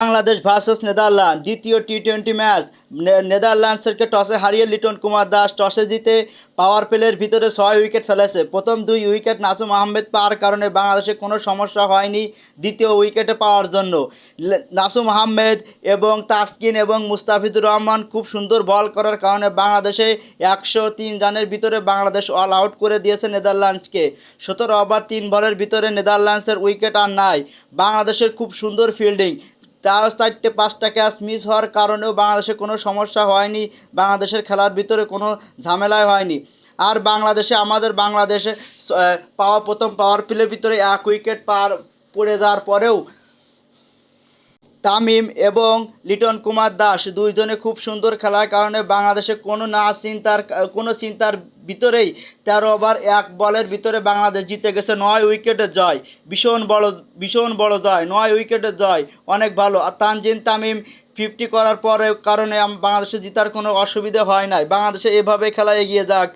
Bangladesh versus Netherland দ্বিতীয় T twenty match নেদারল্যান্ডসকে টসে হারিয়ে লিটন কুমার দাস টসে জিতে পাওয়ার প্লের ভিতরে ছয় উইকেট ফেলেছে। প্রথম দুই উইকেট নাসুম আহমেদ পাওয়ার কারণে বাংলাদেশে কোনো সমস্যা হয়নি দ্বিতীয় উইকেটে পাওয়ার জন্য। নাসুম আহমেদ এবং তাসকিন এবং মুস্তাফিজুর রহমান খুব সুন্দর বল করার কারণে বাংলাদেশে একশো তিন রানের ভিতরে বাংলাদেশ অল আউট করে দিয়েছে নেদারল্যান্ডসকে। সতেরো ওভার তিন বলের ভিতরে নেদারল্যান্ডসের উইকেট আর নাই। বাংলাদেশের খুব সুন্দর ফিল্ডিং তাও চারটে পাঁচটা ক্যাচ মিস হওয়ার কারণেও বাংলাদেশে কোনো সমস্যা হয়নি। বাংলাদেশের খেলার ভিতরে কোনো ঝামেলাই হয়নি। আর বাংলাদেশে, আমাদের বাংলাদেশে পাওয়া প্রথম পাওয়ার প্লের ভিতরে এক উইকেট পার পড়ে যাওয়ার পরেও তামিম এবং লিটন কুমার দাস দুইজনে খুব সুন্দর খেলার কারণে বাংলাদেশে কোনো না চিন্তার, কোনো চিন্তার ভিতরেই তেরো ওভার, এক বলের ভিতরে বাংলাদেশ জিতে গেছে নয় উইকেটের জয়। ভীষণ বড় ভীষণ বড় জয়, নয় উইকেটের জয়, অনেক ভালো। আর তানজিন তামিম ফিফটি করার পরে কারণে বাংলাদেশে জিতার কোনো অসুবিধা হয় নাই। বাংলাদেশে এভাবে খেলা এগিয়ে যাক।